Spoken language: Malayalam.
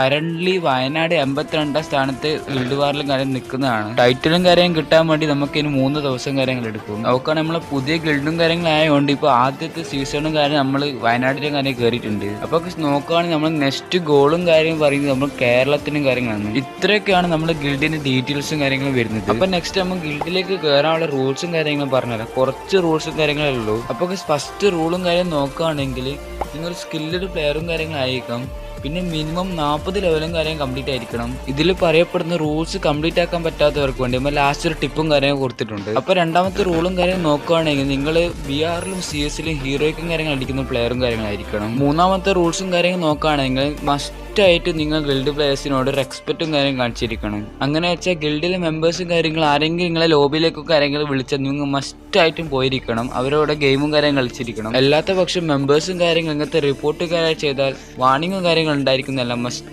കറന്റ്ലി വയനാട് എൺപത്തിരണ്ടാം സ്ഥാനത്ത് ഗിൽഡ്വാറിലും കാര്യം നിൽക്കുന്നതാണ്. ടൈറ്റിലും കാര്യം കിട്ടാൻ വേണ്ടി നമുക്ക് ഇനി മൂന്ന് ദിവസം കാര്യങ്ങൾ എടുക്കും. നോക്കാൻ നമ്മളെ പുതിയ ഗിൽഡും കാര്യങ്ങളായതുകൊണ്ട് ഇപ്പൊ ആദ്യത്തെ സീസണും കാര്യം നമ്മൾ വയനാട്ടിലും കാര്യം കയറിയിട്ടുണ്ട് അപ്പൊ നോക്കുകയാണെങ്കിൽ നമ്മൾ നെക്സ്റ്റ് ഗോളും കാര്യം പറയുന്നത് നമ്മൾ കേരളത്തിനും കാര്യങ്ങളാണ്. ഇത്രയൊക്കെയാണ് നമ്മുടെ ഗിൽഡിന്റെ ഡീറ്റെയിൽസും കാര്യങ്ങളും വരുന്നത്. അപ്പൊ നെക്സ്റ്റ് നമ്മൾ ഗിൽഡിലേക്ക് കയറാനുള്ള റൂൾസും കാര്യങ്ങളും പറഞ്ഞുതരാം. കുറച്ച് റൂൾസും കാര്യങ്ങളേ ഉള്ളൂ. അപ്പൊ ഫസ്റ്റ് റൂളും കാര്യം നോക്കുകയാണെങ്കിൽ നിങ്ങൾ സ്കില്ലഡ് പ്ലെയറും കാര്യങ്ങളായിരിക്കാം പിന്നെ മിനിമം നാൽപ്പത് ലെവലും കാര്യം കംപ്ലീറ്റ് ആയിരിക്കണം. ഇതിൽ പറയപ്പെടുന്ന റൂൾസ് കംപ്ലീറ്റ് ആക്കാൻ പറ്റാത്തവർക്ക് വേണ്ടി നമ്മൾ ലാസ്റ്റ് ഒരു ടിപ്പും കാര്യം കൊടുത്തിട്ടുണ്ട്. അപ്പോൾ രണ്ടാമത്തെ റൂളും കാര്യം നോക്കുകയാണെങ്കിൽ നിങ്ങൾ ബി ആറിലും സി എസിലും ഹീറോയ്ക്കും കാര്യങ്ങൾ അടിക്കുന്ന പ്ലെയറും കാര്യങ്ങളായിരിക്കണം മൂന്നാമത്തെ റൂൾസും കാര്യങ്ങൾ നോക്കുകയാണെങ്കിൽ മസ്റ്റ് ആയിട്ട് നിങ്ങൾ ഗിൽഡ് പ്ലേയേഴ്സിനോട് റെസ്പെക്റ്റും കാര്യം കാണിച്ചിരിക്കണം. അങ്ങനെ വെച്ചാൽ ഗിൽഡിലെ മെമ്പേഴ്സും കാര്യങ്ങൾ ആരെങ്കിലും നിങ്ങളെ ലോബിയിലേക്കൊക്കെ ആരെങ്കിലും വിളിച്ചാൽ നിങ്ങൾ മസ്റ്റായിട്ടും പോയിരിക്കണം. അവരോട് ഗെയിമും കാര്യം കളിച്ചിരിക്കണം. അല്ലാത്ത പക്ഷം മെമ്പേഴ്സും കാര്യങ്ങൾ ഇങ്ങനത്തെ റിപ്പോർട്ട് കാര്യം ചെയ്താൽ വാണിങ്ങും കാര്യങ്ങൾ ഉണ്ടായിരിക്കുന്നതല്ല. മസ്റ്റ്